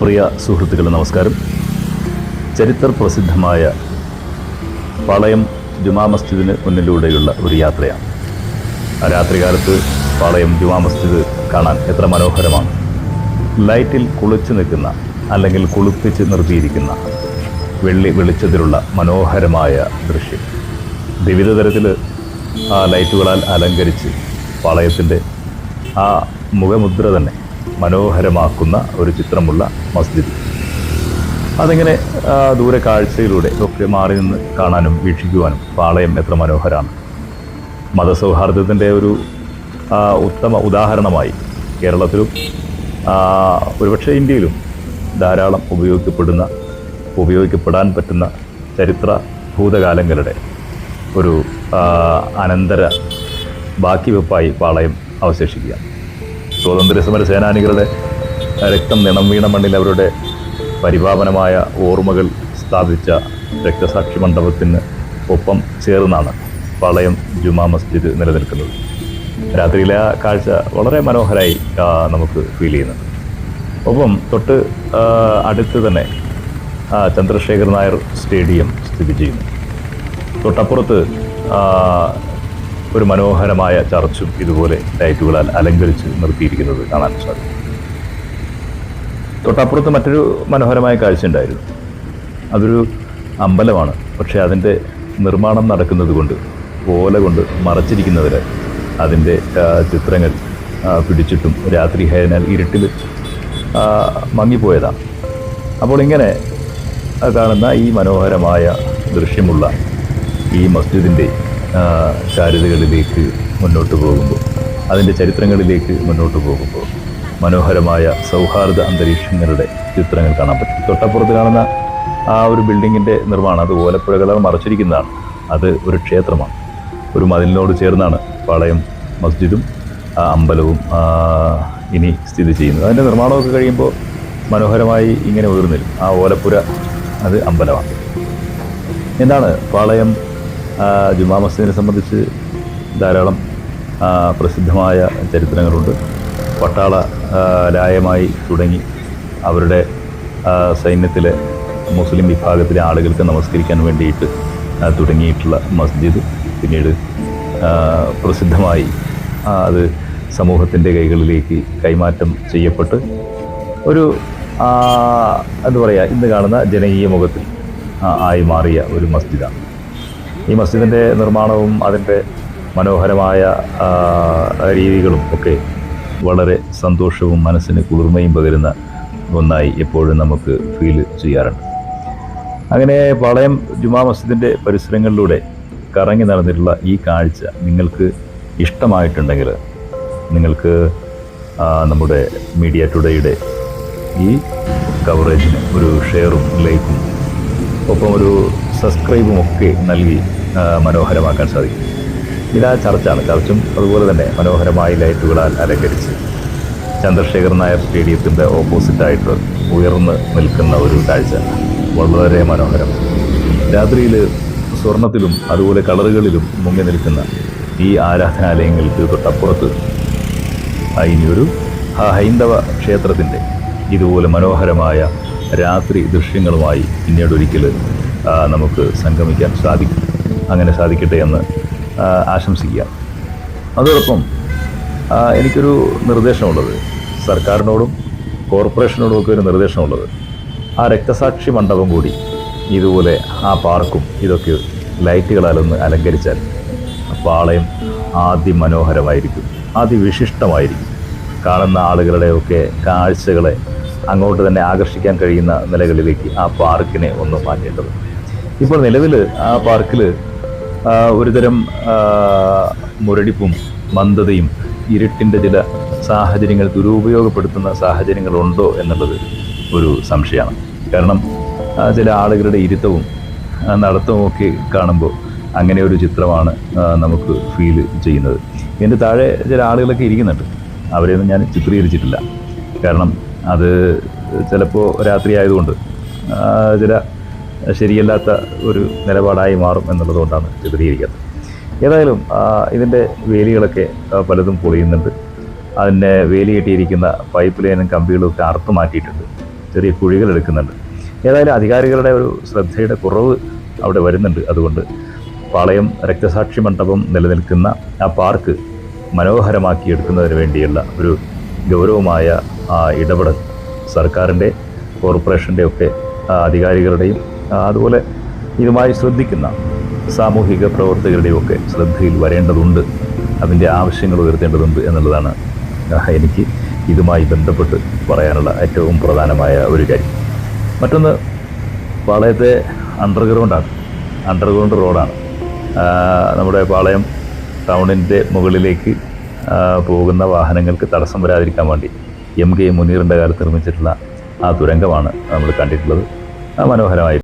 പ്രിയ സുഹൃത്തുക്കളെ നമസ്കാരം. ചരിത്ര പ്രസിദ്ധമായ പാളയം ജുമാ മസ്ജിദിന് മുന്നിലൂടെയുള്ള ഒരു യാത്രയാണ്. ആ രാത്രികാലത്ത് പാളയം ജുമാ മസ്ജിദ് കാണാൻ എത്ര മനോഹരമാണ്. ലൈറ്റിൽ കുളിച്ചു നിൽക്കുന്ന അല്ലെങ്കിൽ കുളിപ്പിച്ച് നിർത്തിയിരിക്കുന്ന വെള്ളി വെളിച്ചത്തിലുള്ള മനോഹരമായ ദൃശ്യം. വിവിധ തരത്തിൽ ആ ലൈറ്റുകളാൽ അലങ്കരിച്ച് പാളയത്തിന്റെ ആ മുഖമുദ്ര തന്നെ മനോഹരമാക്കുന്ന ഒരു ചിത്രമുള്ള മസ്ജിദ്. അതിങ്ങനെ ദൂരെ കാഴ്ചയിലൂടെ ഒക്കെ മാറി നിന്ന് കാണാനും വീക്ഷിക്കുവാനും പാളയം എത്ര മനോഹരമാണ് മതസൗഹാർദ്ദത്തിന്റെ ഒരു ഉത്തമ ഉദാഹരണമായി കേരളത്തിലും ഒരുപക്ഷെ ഇന്ത്യയിലും ധാരാളം ഉപയോഗിക്കപ്പെടുന്ന ഉപയോഗിക്കപ്പെടാൻ പറ്റുന്ന ചരിത്ര ഭൂതകാലങ്ങളുടെ ഒരു അനന്തര ബാക്കി വെപ്പായി പാളയം അവശേഷിക്കുക സ്വാതന്ത്ര്യ സമര സേനാനികളുടെ രക്തം നിണം വീണ മണ്ണിൽ അവരുടെ പരിപാവനമായ ഓർമ്മകൾ സ്ഥാപിച്ച രക്തസാക്ഷി മണ്ഡപത്തിന് ഒപ്പം ചേർന്നാണ് പാളയം ജുമാ മസ്ജിദ് നിലനിൽക്കുന്നത്. രാത്രിയിലെ ആ കാഴ്ച വളരെ മനോഹരമായി നമുക്ക് ഫീൽ ചെയ്യുന്നുണ്ട്. ഒപ്പം തൊട്ട് അടുത്ത് തന്നെ ചന്ദ്രശേഖർ നായർ സ്റ്റേഡിയം സ്ഥിതി ചെയ്യുന്നു. തൊട്ടപ്പുറത്ത് ഒരു മനോഹരമായ ചർച്ചും ഇതുപോലെ ലൈറ്റുകളാൽ അലങ്കരിച്ച് നിർത്തിയിരിക്കുന്നത് കാണാൻ സാധിക്കും. തൊട്ടപ്പുറത്ത് മറ്റൊരു മനോഹരമായ കാഴ്ച ഉണ്ടായിരുന്നു. അതൊരു അമ്പലമാണ്. പക്ഷേ അതിന്റെ നിർമ്മാണം നടക്കുന്നത് കൊണ്ട് ഓല കൊണ്ട് മറച്ചിരിക്കുന്നതിൽ അതിന്റെ ചിത്രങ്ങൾ പിടിച്ചിട്ടും രാത്രി ആയതിനാൽ ഇരുട്ടിൽ മങ്ങിപ്പോയതാണ് അപ്പോൾ ഇങ്ങനെ കാണുന്ന ഈ മനോഹരമായ ദൃശ്യമുള്ള ഈ മസ്ജിദിന്റെ ആ, ചാരുതകളിലേക്ക് മുന്നോട്ട് പോകുമ്പോൾ അതിന്റെ ചരിത്രങ്ങളിലേക്ക് മുന്നോട്ട് പോകുമ്പോൾ മനോഹരമായ സൗഹാർദ്ദ അന്തരീക്ഷങ്ങളുടെ ചിത്രങ്ങൾ കാണാൻ പറ്റും. തൊട്ടപ്പുറത്ത് കാണുന്ന ആ ഒരു ബിൽഡിങ്ങിന്റെ നിർമ്മാണം അത് ഓലപ്പുഴകളാൽ മറച്ചിരിക്കുന്നതാണ്. അത് ഒരു ക്ഷേത്രമാണ്. ഒരു മതിലിനോട് ചേർന്നാണ് പാളയം മസ്ജിദും അമ്പലവും ഇനി സ്ഥിതി ചെയ്യുന്നത്. അതിന്റെ നിർമ്മാണമൊക്കെ കഴിയുമ്പോൾ മനോഹരമായി ഇങ്ങനെ ഉയർന്നിരും ആ ഓലപ്പുര അത് അമ്പലമാണ്. എന്താണ് പാളയം ജുമാ മസ്ജിദിനെ സംബന്ധിച്ച് ധാരാളം പ്രസിദ്ധമായ ചരിത്രങ്ങളുണ്ട്. പട്ടാള ലായമായി തുടങ്ങി അവരുടെ സൈന്യത്തിലെ മുസ്ലിം വിഭാഗത്തിലെ ആളുകൾക്ക് നമസ്കരിക്കാൻ വേണ്ടിയിട്ട് തുടങ്ങിയിട്ടുള്ള മസ്ജിദ്. പിന്നീട് പ്രസിദ്ധമായി അത് സമൂഹത്തിന്റെ കൈകളിലേക്ക് കൈമാറ്റം ചെയ്യപ്പെട്ട് ഒരു എന്താ പറയുക ഇന്ന് കാണുന്ന ജനകീയ മുഖത്തിൽ ആയി മാറിയ ഒരു മസ്ജിദാണ്. ഈ മസ്ജിദിന്റെ നിർമ്മാണവും അതിന്റെ മനോഹരമായ രീതികളും ഒക്കെ വളരെ സന്തോഷവും മനസ്സിന് കുളിർമയും പകരുന്ന ഒന്നായി എപ്പോഴും നമുക്ക് ഫീൽ ചെയ്യാറുണ്ട്. അങ്ങനെ പാളയം ജുമാ മസ്ജിദിന്റെ പരിസരങ്ങളിലൂടെ കറങ്ങി നടന്നിട്ടുള്ള ഈ കാഴ്ച നിങ്ങൾക്ക് ഇഷ്ടമായിട്ടുണ്ടെങ്കിൽ നിങ്ങൾക്ക് നമ്മുടെ മീഡിയ ടുഡേയുടെ ഈ കവറേജിന് ഒരു ഷെയറും ലൈക്കും ഒപ്പം ഒരു സബ്സ്ക്രൈബും ഒക്കെ നൽകി മനോഹരമാക്കാൻ സാധിക്കും. ഇതാ ചർച്ചാണ്. ചർച്ചും അതുപോലെ തന്നെ മനോഹരമായ ലൈറ്റുകളാൽ അലങ്കരിച്ച് ചന്ദ്രശേഖർ നായർ സ്റ്റേഡിയത്തിന്റെ ഓപ്പോസിറ്റായിട്ട് ഉയർന്ന് നിൽക്കുന്ന ഒരു കാഴ്ച. വളരെ മനോഹരം. രാത്രിയിൽ സ്വർണത്തിലും അതുപോലെ കളറുകളിലും മുങ്ങി നിൽക്കുന്ന ഈ ആരാധനാലയങ്ങൾക്ക് തൊട്ടപ്പുറത്ത് ഇനിയൊരു ഹൈന്ദവ ക്ഷേത്രത്തിന്റെ ഇതുപോലെ മനോഹരമായ രാത്രി ദൃശ്യങ്ങളുമായി പിന്നീട് ഒരിക്കൽ ആ, നമുക്ക് സംഗമിക്കാൻ സാധിക്കും. അങ്ങനെ സാധിക്കട്ടെ എന്ന് ആശംസിക്കുക. അതോടൊപ്പം എനിക്കൊരു നിർദ്ദേശമുള്ളത്. സർക്കാരിനോടും കോർപ്പറേഷനോടും ഒക്കെ ഒരു നിർദ്ദേശമുള്ളത്. ആ രക്തസാക്ഷി മണ്ഡപം കൂടി ഇതുപോലെ ആ പാർക്കും ഇതൊക്കെ ലൈറ്റുകളാലൊന്ന് അലങ്കരിച്ചാൽ പാളയം അതിമനോഹരമായിരിക്കും. അതിവിശിഷ്ടമായിരിക്കും. കാണുന്ന ആളുകളുടെയൊക്കെ കാഴ്ചകളെ അങ്ങോട്ട് തന്നെ ആകർഷിക്കാൻ കഴിയുന്ന നിലകളിലേക്ക് ആ പാർക്കിനെ ഒന്ന് മാറ്റേണ്ടത് ഇപ്പോൾ നിലവിൽ ആ പാർക്കിൽ ഒരുതരം മുരടിപ്പും മന്ദതയും ഇരുട്ടിന്റെ ചില സാഹചര്യങ്ങൾ ദുരുപയോഗപ്പെടുത്തുന്ന സാഹചര്യങ്ങളുണ്ടോ എന്നുള്ളത് ഒരു സംശയമാണ്. കാരണം ചില ആളുകളുടെ ഇരുത്തവും ആ, നടത്തവും ഒക്കെ കാണുമ്പോൾ അങ്ങനെ ഒരു ചിത്രമാണ് നമുക്ക് ഫീൽ ചെയ്യുന്നത്. ഇതിന്റെ താഴെ ചില ആളുകളൊക്കെ ഇരിക്കുന്നുണ്ട്. അവരെയൊന്നും ഞാൻ ചിത്രീകരിച്ചിട്ടില്ല. കാരണം അത് ചിലപ്പോൾ രാത്രി ആയതുകൊണ്ട് ചില ശരിയല്ലാത്ത ഒരു നിലപാടായി മാറും എന്നുള്ളതുകൊണ്ടാണ് ചിത്രീകരിക്കുന്നത് ഏതായാലും ഇതിന്റെ വേലികളൊക്കെ പലതും പൊളിയുന്നുണ്ട്. അതിന്റെ വേലി കെട്ടിയിരിക്കുന്ന പൈപ്പ് ലൈനും കമ്പികളും ഒക്കെ അറുത്ത് മാറ്റിയിട്ടുണ്ട് ചെറിയ കുഴികൾ എടുക്കുന്നുണ്ട്. ഏതായാലും അധികാരികളുടെ ഒരു ശ്രദ്ധയുടെ കുറവ് അവിടെ വരുന്നുണ്ട്. അതുകൊണ്ട് പാളയം രക്തസാക്ഷി മണ്ഡപം നിലനിൽക്കുന്ന ആ പാർക്ക് മനോഹരമാക്കി എടുക്കുന്നതിന് വേണ്ടിയുള്ള ഒരു ഗൗരവമായ ഇടപെടൽ സർക്കാരിന്റെ കോർപ്പറേഷന്റെ ഒക്കെ അധികാരികളുടെയും അതുപോലെ ഇതുമായി ശ്രദ്ധിക്കുന്ന സാമൂഹിക പ്രവർത്തകരുടെയും ഒക്കെ ശ്രദ്ധയിൽ വരേണ്ടതുണ്ട്. അതിന്റെ ആവശ്യങ്ങൾ ഉയർത്തേണ്ടതുണ്ട് എന്നുള്ളതാണ് എനിക്ക് ഇതുമായി ബന്ധപ്പെട്ട് പറയാനുള്ള ഏറ്റവും പ്രധാനമായ ഒരു കാര്യം. മറ്റൊന്ന് പാളയത്തെ അണ്ടർഗ്രൗണ്ടാണ്. അണ്ടർഗ്രൗണ്ട് റോഡാണ്. നമ്മുടെ പാളയം ടൗണിന്റെ മുകളിലേക്ക് പോകുന്ന വാഹനങ്ങൾക്ക് തടസ്സം വരാതിരിക്കാൻ വേണ്ടി എം കെ മുനീറിന്റെ കാലത്ത് നിർമ്മിച്ചിട്ടുള്ള ആ തുരങ്കമാണ് നമ്മൾ കണ്ടിട്ടുള്ളത്. മനോഹരമായി